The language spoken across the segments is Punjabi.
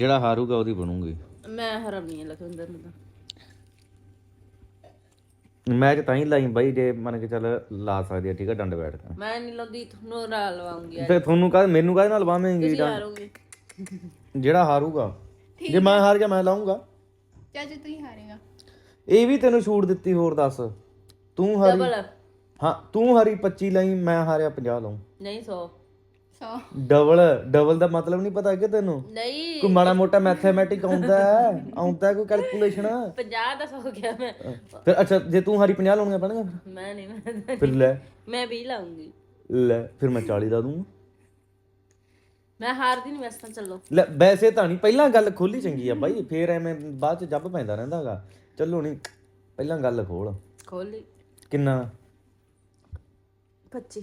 ਜਿਹੜਾ ਹਾਰੂਗਾ ਉਹਦੀ ਬਣੂਗੀ। ਮੈਂ ਹਰਮਨੀ ਲਖਵਿੰਦਰ ਨੂੰ ਤਾਂ। ਮੈਚ ਤਾਂ ਹੀ ਲਾਈ ਬਾਈ ਜੇ ਮੰਨ ਕੇ ਚੱਲ ਲਾ ਸਕਦੀ ਆ ਠੀਕ ਆ ਡੰਡ ਬੈਠ ਕੇ। ਮੈਂ ਨਹੀਂ ਲਾਉਂਦੀ ਤੁਹਾਨੂੰ ਨਾਲ ਲਵਾਉਂਗੀ ਤੇ ਤੁਹਾਨੂੰ ਕਹ ਮੈਨੂੰ ਕਾਹਦੇ ਨਾਲ ਲਵਾਵੇਂਗੀ ਤੁਸੀਂ ਹਾਰੋਗੇ। ਜਿਹੜਾ ਹਾਰੂਗਾ। ਜੇ ਮੈਂ ਹਾਰ ਗਿਆ ਮੈਂ ਲਾਉਂਗਾ ਚਾਚਾ ਤੂੰ ਹੀ ਹਾਰੇਗਾ। ਇਹ ਵੀ ਤੈਨੂੰ ਛੂਟ ਦਿੱਤੀ ਹੋਰ ਦੱਸ। ਤੂੰ ਹਾਰੀ ਡਬਲ ਹਾਂ ਤੂੰ ਹਾਰੀ 25 ਲਈ ਮੈਂ ਹਾਰਿਆ 50 ਲਾਉਂ ਨਹੀਂ 100 100 ਡਬਲ ਡਬਲ ਦਾ ਮਤਲਬ ਨਹੀਂ ਪਤਾ ਕਿ ਤੈਨੂੰ? ਨਹੀਂ। ਕੋਈ ਮਾੜਾ ਮੋਟਾ ਮੈਥਮੈਟਿਕ ਆਉਂਦਾ ਹੈ ਆਉਂਦਾ ਕੋਈ ਕੈਲਕੂਲੇਸ਼ਨ 50 ਦਾ ਸੌ ਗਿਆ ਮੈਂ। ਫਿਰ ਅੱਛਾ ਜੇ ਤੂੰ ਹਾਰੀ 50 ਲਾਉਣੀਆਂ ਪੈਣਗੀਆਂ? ਮੈਂ ਨਹੀਂ ਮੈਂ ਫਿਰ ਲੈ। ਮੈਂ 20 ਲਾਉਂਗੀ। ਲੈ ਫਿਰ ਮੈਂ 40 ਦਾ ਦੂੰ ਮੈਂ ਹਾਰਦੀ ਨਹੀਂ ਵੈਸੇ ਤਾਂ ਚੱਲੋ। ਲੈ ਵੈਸੇ ਤਾਂ ਨਹੀਂ ਪਹਿਲਾਂ ਗੱਲ ਖੋਲੀ ਚੰਗੀ ਆ ਬਾਈ ਫੇਰ ਐਵੇਂ ਬਾਅਦ ਚ ਜੱਬ ਪੈਂਦਾ ਰਹਿੰਦਾਗਾ ਚੱਲੋ ਨਹੀਂ ਪਹਿਲਾਂ ਗੱਲ ਖੋਲ। ਖੋਲ। ਕਿੰਨਾ? 25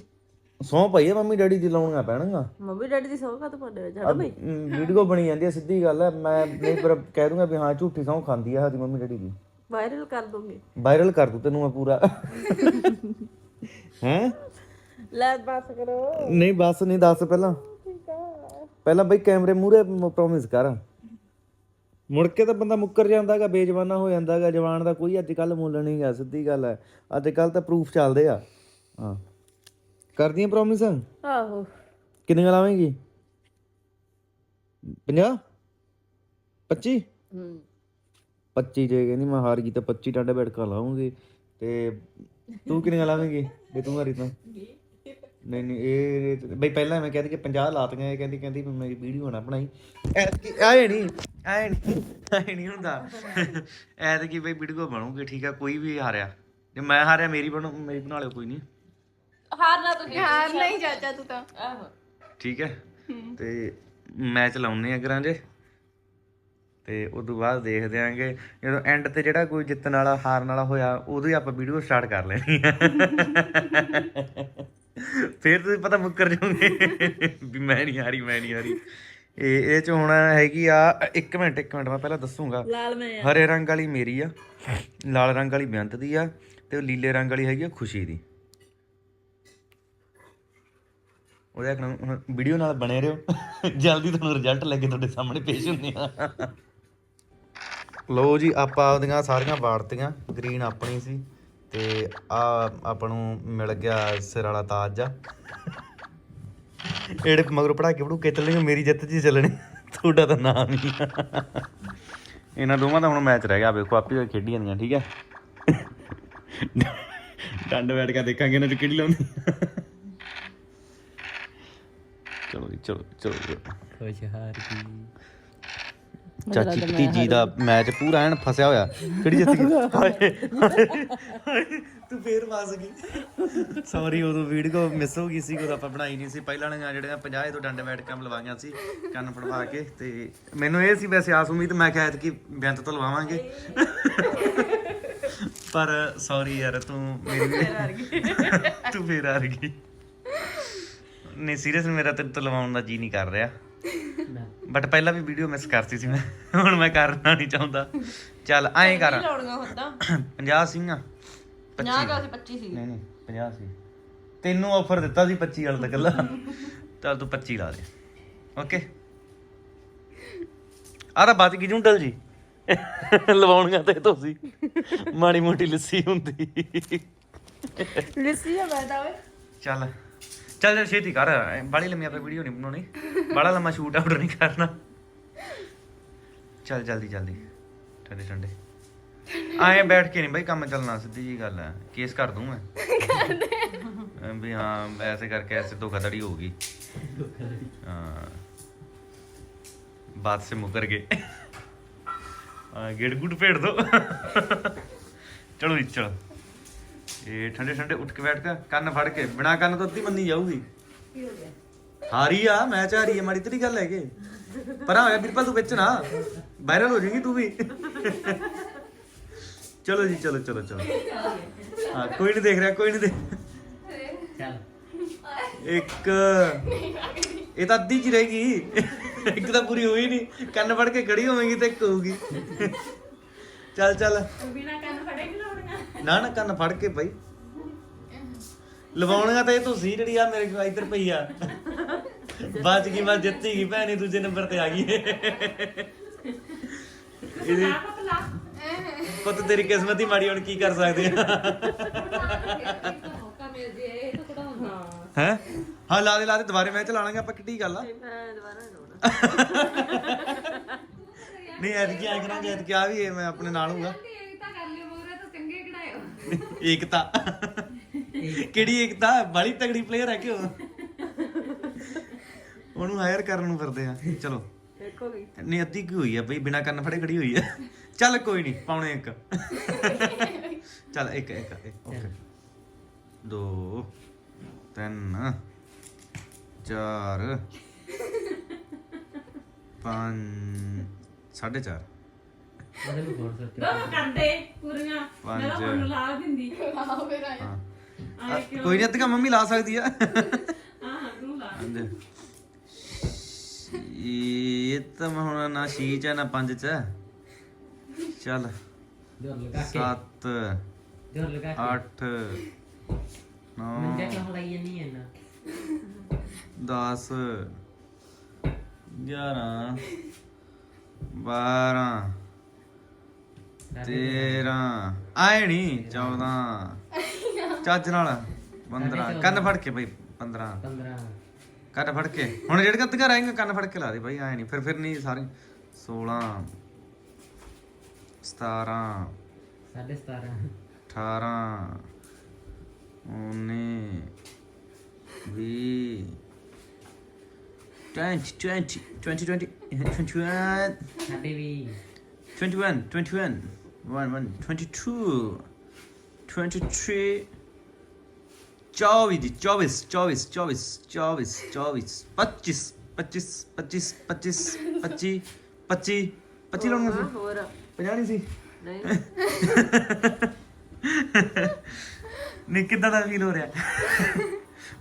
ਸੌ ਪਈ ਆ ਮੰਮੀ ਡੈਡੀ ਦੀ ਲਾਉਣੀਆਂ ਪੈਣਗੀਆਂ। ਮੰਮੀ ਡੈਡੀ ਦੀ ਸੌ ਕਾ ਤੋਂ ਪਾਉਂਦੇ ਛੱਡ ਬਈ। ਵੀਡੀਓ ਬਣੀ ਜਾਂਦੀ ਆ ਸਿੱਧੀ ਗੱਲ ਹੈ ਮੈਂ ਨਹੀਂ ਪਰ ਕਹਿ ਦੂੰਗਾ ਵੀ ਹਾਂ ਝੂਠੀ ਸੌ ਖਾਂਦੀ ਆ ਸਾਡੀ ਮੰਮੀ ਡੈਡੀ ਦੀ। ਵਾਇਰਲ ਕਰ ਦੋਗੇ। ਵਾਇਰਲ ਕਰ ਦੂ ਤੈਨੂੰ ਮੈਂ ਪੂਰਾ। ਹੈ? ਲੈ ਬਸ ਕਰੋ। ਨਹੀਂ ਬਸ ਨਹੀਂ ਦੱਸ ਪਹਿਲਾਂ। ਪਹਿਲਾਂ ਬਈ ਕੈਮਰੇ ਮੂਰੇ ਪ੍ਰੋਮਿਸ ਕਰ। ਮੁੜ ਕੇ ਤਾਂ ਬੰਦਾ ਮੁੱਕਰ ਜਾਂਦਾਗਾ ਬੇਜਵਾਨਾ ਹੋ ਜਾਂਦਾਗਾ ਜਵਾਨ ਦਾ ਕੋਈ ਅੱਜ ਕੱਲ ਮੁੱਲ ਨਹੀਂ ਗਾ ਸਿੱਧੀ ਗੱਲ ਹੈ ਅੱਜ ਕੱਲ ਤਾਂ ਪ੍ਰੂਫ ਚੱਲਦੇ ਆ। ਹਾਂ। ਕਰਦੀਆਂ ਪ੍ਰੋਮਿਸ ਆਹੋ। ਕਿੰਨੀਆਂ ਲਾਵੇਂਗੀ? 50 25 ਹੂੰ। 25 ਜੇ ਕਹਿੰਦੀ ਮੈਂ ਹਾਰ ਗਈ ਤਾਂ 25 ਟਾਂਡੇ ਬੈਠਕਾ ਲਾਉਂਗੀ। ਤੇ ਤੂੰ ਕਿੰਨੀਆਂ ਲਾਵੇਂਗੀ? ਜੇ ਤੂੰ ਹਾਰੀ ਤਾਂ। ਨਹੀਂ ਨਹੀਂ ਇਹ ਬਈ ਪਹਿਲਾਂ ਮੈਂ ਕਹਿੰਦੀ ਕਿ 50 ਲਾਤੀਆਂ ਇਹ ਕਹਿੰਦੀ ਕਹਿੰਦੀ ਮੇਰੀ ਵੀਡੀਓ ਨਾ ਬਣਾਈ। ਐ ਨਹੀਂ ਐ ਨਹੀਂ ਐ ਨਹੀਂ ਹੁੰਦਾ। ਐ ਤੇ ਕੀ ਬਈ ਵੀਡੀਓ ਬਣੂਗੀ ਠੀਕ ਆ ਕੋਈ ਵੀ ਹਾਰਿਆ। ਜੇ ਮੈਂ ਹਾਰਿਆ ਮੇਰੀ ਬਣੂ ਮੇਰੀ ਬਣਾ ਲਿਓ ਕੋਈ ਨਹੀਂ। ਹਾਰਨਾ ਤੁਸੀਂ। ਹਾਰ ਨਹੀਂ ਚਾਚਾ ਤੂੰ ਤਾਂ। ਆਹੋ। ਠੀਕ ਹੈ। ਤੇ ਮੈਚ ਲਾਉਣੇ ਆ ਕਰਾਂ ਜੇ ਤੇ ਉਸ ਤੋਂ ਬਾਅਦ ਦੇਖਦੇ ਆਂਗੇ ਜਦੋਂ ਐਂਡ ਤੇ ਜਿਹੜਾ ਕੋਈ ਜਿੱਤਣ ਵਾਲਾ ਹਾਰਨ ਵਾਲਾ ਹੋਇਆ ਉਦੋਂ ਹੀ ਆਪਾਂ ਵੀਡੀਓ ਸਟਾਰਟ ਕਰ ਲੈਣੀ ਆ। ਫਿਰ ਤੁਸੀਂ ਪਤਾ ਮੁੱਕਰ ਜਾਓਗੇ ਵੀ ਮੈਂ ਨਹੀਂ ਹਾਰੀ ਮੈਂ ਨਹੀਂ ਹਾਰੀ। ਇਹ ਇਹ ਚ ਹੁਣ ਹੈਗੀ ਆ ਇੱਕ ਮਿੰਟ ਇੱਕ ਮਿੰਟ ਮੈਂ ਪਹਿਲਾਂ ਦੱਸੂਗਾ। ਲਾਲ ਮੈਂ ਹਰੇ ਰੰਗ ਵਾਲੀ ਮੇਰੀ ਆ ਲਾਲ ਰੰਗ ਵਾਲੀ ਬੇਅੰਤ ਦੀ ਆ ਤੇ ਉਹ ਲੀਲੇ ਰੰਗ ਵਾਲੀ ਹੈਗੀ ਆ ਖੁਸ਼ੀ ਦੀ। ਉਹਦੇ ਨਾਲ ਵੀਡੀਓ ਨਾਲ ਬਣੇ ਰਹੋ। ਜਲਦੀ ਤੁਹਾਨੂੰ ਰਿਜ਼ਲਟ ਲੈ ਕੇ ਤੁਹਾਡੇ ਸਾਹਮਣੇ ਪੇਸ਼ ਹੁੰਦੇ ਆ। ਲੋ ਜੀ ਆਪਾਂ ਆਪਦੀਆਂ ਸਾਰੀਆਂ ਵਾੜਤੀਆਂ ਗ੍ਰੀਨ ਆਪਣੀ ਸੀ ਤੇ ਆ ਆਪਾਂ ਨੂੰ ਮਿਲ ਗਿਆ ਸਿਰ ਵਾਲਾ ਤਾਜ ਆ। ਇਹੜੇ ਮਗਰ ਪੜਾ ਕੇ ਬੜੂ ਕੇ ਚੱਲਣਗੇ ਮੇਰੀ ਜਿੱਤ ਜੀ ਚੱਲਣੀ ਤੁਹਾਡਾ ਤਾਂ ਨਾਮ ਹੀ ਇਹਨਾਂ ਦੋਵਾਂ ਦਾ ਹੁਣ ਮੈਚ ਰਹਿ ਗਿਆ ਵੇਖੋ ਆਪੀ ਖੇਡੀ ਜਾਂਦੀਆਂ ਠੀਕ ਹੈ। ਡੰਡ ਬੈਠ ਕੇ ਦੇਖਾਂਗੇ ਇਹਨਾਂ ਚ ਕਿਹੜੀ ਲਾਉਂਦੀ। ਚਲੋ ਜੀ ਚਲੋ ਚਲੋ ਚਲੋ। ਖੁਸ਼ ਹਾਰ ਗਈ ਚਾਚੀ ਭਤੀਜੀ ਦਾ ਮੈਚ ਪੂਰਾ ਐਨ ਫਸਿਆ ਹੋਇਆ। ਕਿਹੜੀ ਜਿੱਤ ਗਈ? ਹਾਏ, ਹਾਏ, ਤੂੰ ਫੇਰ ਫਸ ਗਈ। ਸੌਰੀ ਉਦੋਂ ਵੀਡੀਓ ਮਿਸ ਹੋ ਗਈ ਸੀ ਉਦੋਂ ਆਪਾਂ ਬਣਾਈ ਨਹੀਂ ਸੀ। ਪਹਿਲਾਂ ਵਾਲੀਆਂ ਜਿਹੜੀਆਂ 50 ਤੋਂ ਡੰਡੇ ਬੈਠ ਕੰਮ ਲਵਾਈਆਂ ਸੀ ਕੰਨ ਪੜਵਾ ਕੇ। ਤੇ ਮੈਨੂੰ ਇਹ ਸੀ ਵੈਸੇ ਆਸ ਉਮੀਦ ਮੈਂ ਕਿਹਾ ਕਿ ਬੇਅੰਤ ਤੋਂ ਲਵਾਵਾਂਗੇ। ਪਰ ਸੌਰੀ ਯਾਰ ਤੂੰ ਮੇਰੀ ਤੂੰ ਫੇਰ ਆ ਗਈ। ਨਹੀਂ ਸੀਰੀਅਸ ਮੇਰਾ ਤੇਰੇ ਤੋਂ ਲਵਾਉਣ ਦਾ ਜੀ ਨਹੀਂ ਕਰ ਰਿਹਾ। ਬਟ ਪਹਿਲਾਂ ਵੀ ਵੀਡੀਓ ਮਿਸ ਕਰਤੀ ਸੀ ਮੈਂ। ਹੁਣ ਮੈਂ ਕਰਨਾ ਨਹੀਂ ਚਾਹੁੰਦਾ। ਚੱਲ ਐਂ ਕਰ। ਲਾਉਣੀਆਂ ਹੁੰਦਾ 50 ਸਿੰਘਾਂ 50 ਦਾ ਸੀ 25 ਸੀ। ਨਹੀਂ ਨਹੀਂ 50 ਸੀ। ਤੈਨੂੰ ਆਫਰ ਦਿੱਤਾ ਸੀ 25 ਵਾਲਾ ਤਾਂ ਕੱਲਾ ਚੱਲ ਤੂੰ 25 ਲਾ ਦੇ। ਓਕੇ ਆ ਤਾਂ ਬਾਤ ਕੀ ਜੁੰਟਲ ਜੀ? ਲਵਾਉਣੀਆਂ ਤੇ ਤੁਸੀਂ ਮਾੜੀ ਮੋਟੀ ਲੱਸੀ ਹੁੰਦੀ। ਲਿਸੀ ਆ ਮੈਂ ਤਾਂ ਓਏ। ਚੱਲ। ਚੱਲ ਚੱਲ ਛੇਤੀ ਕਰ ਬਾਲੀ ਲੰਮੀ ਆਪਾਂ ਵੀਡੀਓ ਨਹੀਂ ਬਣਾਉਣੀ ਬੜਾ ਲੰਮਾ ਸ਼ੂਟ ਆਊਟ ਨਹੀਂ ਕਰਨਾ ਚੱਲ ਜਲਦੀ ਜਲਦੀ ਠੰਡੇ ਠੰਡੇ ਆਏ ਬੈਠ ਕੇ ਨਹੀਂ ਬਈ ਕੰਮ ਚੱਲਣਾ ਸਿੱਧੀ ਜੀ ਗੱਲ ਹੈ ਕੇਸ ਕਰ ਦੂੰ ਮੈਂ ਅਹ ਵੀ ਹਾਂ ਐਸੇ ਕਰਕੇ ਐਸੇ ਧੋਖਾਧੜੀ ਹੋਊਗੀ ਹਾਂ ਬਾਤ ਸੇ ਮੁਕਰ ਗਏ ਆ ਗੇੜ ਗੁੱਡ ਭੇੜ ਦੋ ਚਲੋ ਜੀ ਚਲੋ ਇਹ ਠੰਡੇ ਠੰਡੇ ਉੱਠ ਕੇ ਬੈਠ ਕੇ ਕੰਨ ਫੜ ਕੇ ਬਿਨਾ ਕੰਨ ਤੋਂ ਅੱਧੀ ਮੰਨੀ ਜਾਊਗੀ। ਹਾਰੀ ਆ ਮੈਚ ਹਾਰੀ ਆ ਮਾੜੀ ਤੇਰੀ ਗੱਲ ਹੈਗੇ। ਪਰ ਹੋਇਆ ਬਿਰਪਲ ਤੂੰ ਵਿੱਚ ਨਾ। ਵਾਇਰਲ ਹੋ ਜਾਏਗੀ ਤੂੰ ਵੀ। ਚਲੋ ਜੀ ਚਲੋ ਚਲੋ ਚਲੋ। ਹਾਂ ਕੋਈ ਨਹੀਂ ਦੇਖ ਰਿਹਾ ਕੋਈ ਨਹੀਂ ਦੇਖ। ਚੱਲ। ਇੱਕ ਇਹ ਤਾਂ ਅੱਧੀ ਚ ਹੀ ਰਹੇਗੀ ਇੱਕ ਤਾਂ ਪੂਰੀ ਹੋਈ ਨਹੀਂ ਕੰਨ ਫੜ ਕੇ ਖੜੀ ਹੋਵੇਂਗੀ ਤੇ ਇੱਕ ਹੋਊਗੀ। ਚੱਲ ਚੱਲ। ਬਿਨਾ ਕੰਨ ਫੜੇ ਕਿ ਲਾਉਣੀਆਂ ਨਾ ਨਾ ਕੰਨ ਫੜ ਕੇ ਭਾਈ ਲਵਾਉਣੀਆਂ ਤਾਂ ਇਹ ਤੁਸੀਂ ਜਿਹੜੀ ਆ ਮੇਰੇ ਕੋਲ ਇੱਧਰ ਪਈ ਆ। ਬਚ ਗਈ ਮੈਂ ਜਿੱਤੀ ਗਈ ਭੈਣੇ ਦੂਜੇ ਨੰਬਰ ਤੇ ਆ ਗਈ। ਇਹਦੀ ਪੁੱਤ ਤੇਰੀ ਕਿਸਮਤ ਹੀ ਮਾੜੀ ਹੁਣ ਕੀ ਕਰ ਸਕਦੇ ਆ? ਹੈ? ਹਾਂ ਲਾ ਦੇ ਲਾ ਦੇ ਦੁਬਾਰੇ ਮੈਂ ਚਲਾਣਾਂਗੇ ਆਪਾਂ ਕਿੱਡੀ ਗੱਲ ਆ? ਨਹੀਂ ਐਤਕੀ ਆਇਆ ਕਰਾਂਗੇ ਐਤਕੀ ਆ ਵੀ ਇਹ ਮੈਂ ਆਪਣੇ ਨਾਲ ਹੂੰਗਾ ਏਕਤਾ ਕਿਹੜੀ ਏਕਤਾ? ਬੜੀ ਤਗੜੀ ਪਲੇਅਰ ਹੈ ਕਿਉਂ ਉਹਨੂੰ ਹਾਇਰ ਕਰਨ ਨੂੰ ਫਿਰਦੇ ਆ। ਚਲੋ। ਦੇਖੋਗੀ ਨਹੀਂ ਅੱਧੀ ਕੀ ਹੋਈ ਆ ਬਈ? ਬਿਨਾ ਕੰਨ ਫੜੇ ਖੜੀ ਹੋਈ ਆ। ਚੱਲ ਕੋਈ ਨਹੀਂ ਪਾਉਣੇ ਇੱਕ। ਚੱਲ ਇੱਕ ਇੱਕ ਇੱਕ, ਓਕੇ। ਦੋ ਤਿੰਨ ਚਾਰ ਪੰਜ ਸਾਢੇ ਚਾਰ। ਉਹਦੇ ਨੂੰ ਫੋੜ ਸਕਦੇ ਦੋ ਕਰਦੇ ਪੂਰੀਆਂ। ਪੰਜ। ਮੈਂ ਤਾਂ ਹੁਣ ਲਾ ਦਿੰਦੀ। ਆਹੋ ਫਿਰ ਆਏ। ਹਾਂ। ਆਏ ਅ, ਕੋਈ ਨਹੀਂ ਅੱਧੀਆਂ ਮੰਮੀ ਲਾ ਸਕਦੀ ਆ। ਹਾਂ ਤੂੰ ਲਾ। ਹਾਂਜੀ। ਇਹ ਤਾਂ ਮੈਂ ਹੁਣ ਨਾ ਛੇ ਚ ਆ, ਨਾ ਪੰਜ ਚ ਆ। ਚੱਲ। ਜੋਰ ਲਗਾ ਕੇ। 7 ਜੋਰ ਲਗਾ ਕੇ। 8 ਮੰਜਾ 9 ਕਿਉਂ ਲਾਈ ਨਹੀਂ ਹੈ ਨਾ 10 11 12 13 ਆਏ ਨਹੀਂ 14 ਚੱਜ ਨਾਲ 15 ਕੰਨ ਫੜ ਕੇ ਬਈ 15 15 ਕੰਨ ਫੜ ਕੇ ਹੁਣ ਜਿਹੜੇ ਗੱਤਗਾ ਰਹੇਗਾ ਕੰਨ ਫੜ ਕੇ ਲਾ ਦੇ ਬਾਈ ਆਏ ਨਹੀਂ ਫਿਰ ਫਿਰ ਨਹੀਂ ਸਾਰੇ। 16 17 ਸਾਢੇ 17 18 19 20 20, 20, 20, 20, eh, 21. My baby. 21, 21, 1, 1, 22, 23. Joey, Jovis, Jovis, Jovis, Jovis, Jovis. Patis, patis, patis, patis, pati, pati, pati long. ਪੰਜਾਹ ਨਹੀਂ ਸੀ ਨਹੀਂ ਨਿੱਕ ਕਿਦਾਂ ਦਾ ਫੀਲ ਹੋ ਰਿਹਾ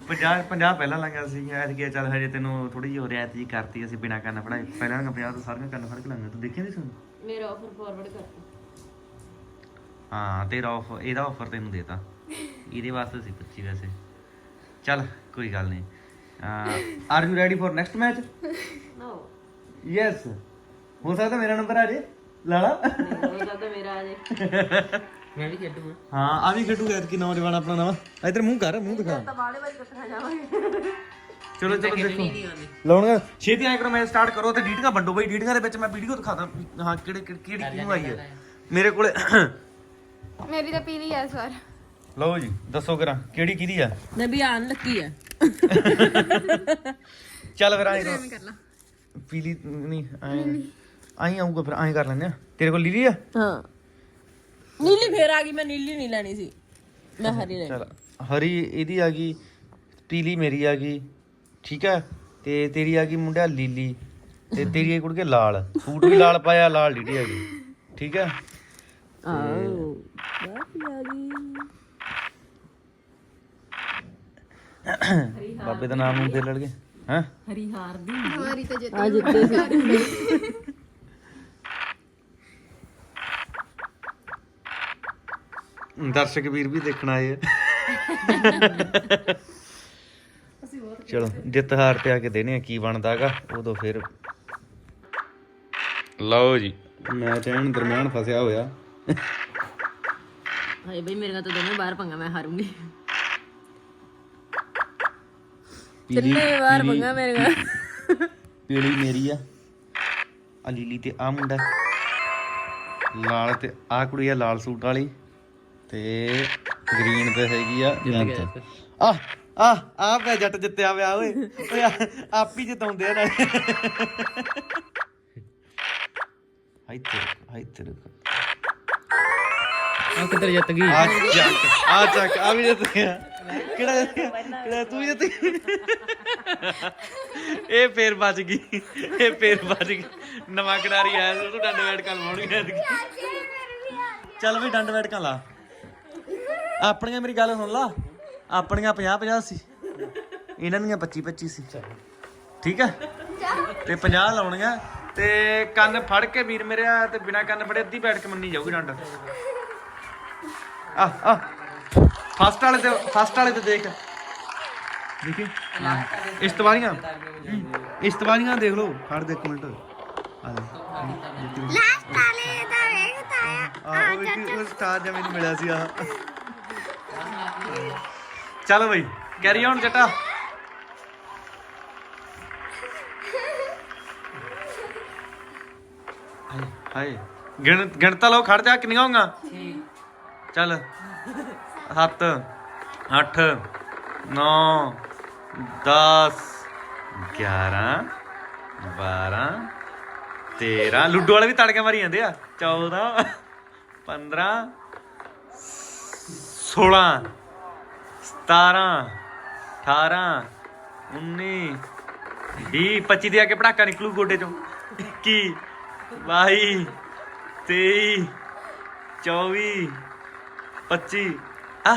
50 50 ਪਹਿਲਾਂ ਲੰਗਾ ਸੀ ਐਤ ਗਿਆ ਚੱਲ ਹਜੇ ਤੈਨੂੰ ਥੋੜੀ ਜਿਹੀ ਹੋ ਰਿਹਾ ਐਤ ਜੀ ਕਰਤੀ ਅਸੀਂ ਬਿਨਾ ਕੰਨ ਫੜਾਏ। ਪਹਿਲਾਂ ਤਾਂ 50 ਤੋਂ ਸਾਰੀਆਂ ਕੰਨ ਫੜ ਕੇ ਲੰਗਾ ਤੂੰ ਦੇਖਿਆ ਨਹੀਂ ਸੁਣ ਮੇਰਾ ਆਫਰ ਫਾਰਵਰਡ ਕਰ ਹਾਂ ਤੇਰਾ ਆਫਰ ਇਹਦਾ ਆਫਰ ਤੈਨੂੰ ਦੇਤਾ ਇਹਦੇ ਵਾਸਤੇ ਸੀ 25 ਵੈਸੇ। ਚੱਲ ਕੋਈ ਗੱਲ ਨਹੀਂ are you ready for next match no yes ਹੋ ਸਕਦਾ ਮੇਰਾ ਨੰਬਰ ਆ ਜੇ ਲਾਲਾ? ਹੋ ਸਕਦਾ ਮੇਰਾ ਆ ਜੇ ਮੈਂ ਵੀ ਖੇਡੂਗਾ ਹਾਂ ਆ ਵੀ ਖੇਡੂ ਐਤ ਕੀ ਨੌਜਵਾਨ ਆਪਣਾ ਨਵਾਂ। ਇਧਰ ਮੂੰਹ ਕਰ ਮੂੰਹ ਦਿਖਾ। ਤਾਂ ਬਾਲੇ ਵਾਰੀ ਇਕੱਠਾ ਜਾਵਾਂਗੇ। ਚਲੋ ਚਲੋ ਦੇਖੋ। ਲਾਉਣਗਾ ਛੇਤੀ ਆਇਆ ਕਰੋ ਮੈਂ ਸਟਾਰਟ ਕਰੋ ਤੇ ਡੀਟੀਆਂ ਵੰਡੋ ਬਈ ਡੀਟੀਆਂ ਦੇ ਵਿੱਚ ਮੈਂ ਵੀਡੀਓ ਦਿਖਾਦਾ। ਹਾਂ ਕਿਹੜੇ ਕਿਹੜੀ ਕਿਹਨੂੰ ਆਈ ਹੈ ਮੇਰੇ ਕੋਲੇ ਮੇਰੀ ਤਾਂ ਪੀਲੀ ਐ ਇਸ ਵਾਰ। ਲਓ ਜੀ ਦੱਸੋ ਕਰਾਂ ਕਿਹੜੀ ਕਿਹਦੀ ਆ? ਨਬੀ ਆਣ ਲੱਗੀ ਆ। ਚੱਲ ਫਿਰ ਆਏ ਕਰ ਲਾ। ਪੀਲੀ ਨਹੀਂ ਆਏ ਆਈ ਆਊਗਾ ਫਿਰ ਆਏ ਕਰ ਲੈਂਦੇ ਆ। ਤੇਰੇ ਕੋਲ ਲੀਲੀ ਆ? ਹਾਂ। ਨੀਲੀ ਫੇਰ ਆ ਗਈ ਮੈਂ ਨੀਲੀ ਨਹੀਂ ਲੈਣੀ ਸੀ। ਮੈਂ ਹਰੀ ਲੈਣੀ ਚਲ ਹਰੀ ਇਹਦੀ ਆ ਗਈ ਪੀਲੀ ਮੇਰੀ ਆ ਗਈ ਠੀਕ ਹੈ ਤੇ ਤੇਰੀ ਆ ਗਈ ਮੁੰਡਿਆ ਲੀਲੀ ਤੇ ਤੇਰੀ ਇਹ ਕੁੜਕੇ ਲਾਲ ਸੂਟ ਵੀ ਲਾਲ ਪਾਇਆ ਲਾਲ ਲੀਡੀ ਆ ਗਈ ਠੀਕ ਹੈ ਆਓ ਬਾਕੀ ਆ ਗਈ ਬਾਬੇ ਦਾ ਨਾਮ ਨੂੰ ਫੇਰ ਲੜ ਗਏ ਹਾਂ? ਹਰੀ ਹਾਰ ਦੀ। ਹਮਾਰੀ ਤਾਂ ਜਿੱਤ ਆ ਜਿੱਤੇ ਸੀ। ਦਰਸ਼ਕ ਵੀਰ ਵੀ ਦੇਖਣ ਆਏ ਆ। ਚਲੋ ਜਿੱਤ ਹਾਰ ਤੇ ਆ ਕੇ ਦੇਣੇ ਆ ਕੀ ਬਣਦਾਗਾ ਉਦੋਂ ਫਿਰ। ਲਓ ਜੀ। ਮੈਚ ਐਨ ਦਰਮਿਆਨ ਫਸਿਆ ਹੋਇਆ। ਹਾਏ ਬਈ ਮੇਰੇ ਨਾਲ ਤਾਂ ਦੋਵੇਂ ਬਾਹਰ ਪੰਗਾ ਮੈਂ ਹਾਰੂੰਗੀ। ਤਿੰਨੇ ਵਾਰ ਪੰਗਾ ਮੇਰੇ ਨਾਲ। ਪੀਲੀ ਮੇਰੀ ਆ। ਆ ਲੀਲੀ ਤੇ ਆ ਮੁੰਡਾ। ਲਾਲ ਤੇ ਆ ਕੁੜੀ ਆ ਲਾਲ ਸੂਟ ਵਾਲੀ। ਤੇ ਗ੍ਰੀਨ ਤੇ ਹੈਗੀ ਆ ਜੰਤ ਆ ਆ ਆ ਪੈ ਜੱਟ ਜਿੱਤਿਆ ਵਿਆ ਓਏ। ਆਪ ਹੀ ਜਿਤਾਉਂਦੇ ਆ ਨਾਲ। ਹਾਈ ਤੇ ਹਾਈ ਤੇ ਆ ਕਿੱਧਰ ਜਿੱਤ ਗਈ? ਆ ਚੱਕ ਆ ਚੱਕ ਆ ਵੀ ਜਿੱਤ ਗਿਆ। ਕਿਹੜਾ ਜਿੱਤ ਗਿਆ? ਕਿਹੜਾ ਤੂੰ ਜਿੱਤ ਗਿਆ? ਇਹ ਫੇਰ ਬਚ ਗਈ ਇਹ ਫੇਰ ਬਚ ਗਈ। ਨਵਾਂ ਖਿਡਾਰੀ ਆਇਆ ਸੀ ਡੰਡ ਬੈਠ ਕਰ ਲਾਉਣਗੇ ਚੱਲ ਵੀ ਡੰਡ ਬੈਠ ਲਾ ਆਪਣੀਆਂ ਮੇਰੀ ਗੱਲ ਸੁਣ ਲਾ। ਆਪਣੀਆਂ 50 50 ਸੀ। ਇਹਨਾਂ ਦੀਆਂ 25 25 ਸੀ। ਠੀਕ ਆ ਤੇ 50 ਲਾਉਣੀਆਂ। ਤੇ ਕੰਨ ਫੜ ਕੇ ਵੀਰ ਮੇਰੇ ਤੇ ਬਿਨਾ ਕੰਨ ਫੜੇ ਅੱਧੀ ਬੈਠ ਕੇ ਮੰਨੀ ਜਾਊਗੀ ਡੰਡ। ਆ ਆ। ਫਸਟ ਵਾਲੇ ਤੇ ਫਸਟ ਵਾਲੇ ਤੇ ਦੇਖ। ਦੇਖੀ? ਇਸਤਵਾਰੀਆਂ। ਇਸਤਵਾਰੀਆਂ ਦੇਖ ਲਓ। ਖੜ ਦੇ ਇੱਕ ਮਿੰਟ। ਆ ਲੈ ਲਾਸਟ ਵਾਲੇ ਦਾ ਵੇਖਦਾ ਆ ਆ ਉਹ ਉਹ ਸਟਾਰ ਜਿਹਾ ਮੈਨੂੰ ਮਿਲਿਆ ਸੀ ਆ ਚਲੋ ਬਈ ਕੈਰੀ ਔਨ ਜੱਟਾ। ਹਾਏ ਹਾਏ। ਗਿਣ, ਗਿਣਤਾ ਲਓ, ਖੜ ਜਾ, ਕਿੰਨੀਆਂ ਹੋਗਾ ਚੱਲ। 7 8 9 10 11 12 13 ਲੁੱਡੋ ਵਾਲੇ ਵੀ ਤੜਕੇ ਮਾਰੀ ਜਾਂਦੇ ਆ। 14 15 16 17 18 19 20 25 ਦੇ ਆ ਕੇ ਪੜਾਕਾ ਨਿਕਲੂ ਗੋਡੇ ਚੋਂ। 21 22 23 24 25 ਆ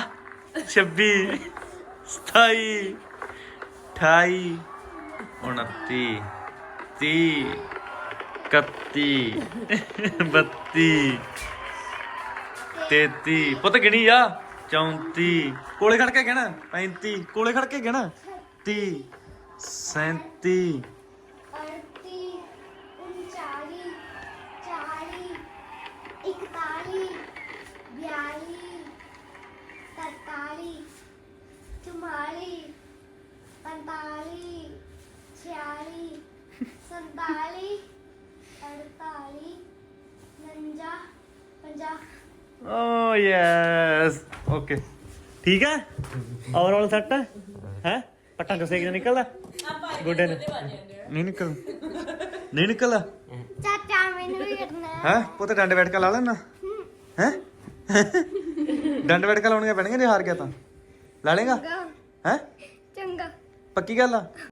26 27 28 29 30 31 32 33 ਪੁੱਤ ਗਿਣੀ ਆ। 34 ਕੋਲੇ ਖੜ ਕੇ ਗਿਣ 35 ਕੋਲੇ ਖੜ ਕੇ ਗਿਣ 30 37 ਸੰਤਾਲੀ। ਅੜਤਾਲੀ। 49 50 ਓ ਯੈਸ ਓਕੇ ਠੀਕ ਹੈ ਓਵਰਆਲ ਸੈੱਟ ਹੈ ਹੈ ਪੱਟਾਂ ਚੋਂ ਸੇਕ ਨਿਕਲਦਾ ਗੋਡੇ ਨੇ ਨਹੀਂ ਨਿਕਲ ਨਹੀਂ ਨਿਕਲਦਾ ਚਾਚਾ ਮੈਨੂੰ ਵੀ ਕਰਨਾ ਹੈ ਪੁੱਤ ਡੰਡ ਬੈਠ ਕੇ ਲਾ ਲੈਣਾ ਹੈ ਡੰਡ ਬੈਠ ਕੇ ਲਾਉਣੀਆਂ ਪੈਣਗੀਆਂ ਜੇ ਹਾਰ ਗਿਆ ਤਾਂ ਲਾ ਲੇਗਾ ਹੈ ਚੰਗਾ ਪੱਕੀ ਗੱਲ ਆ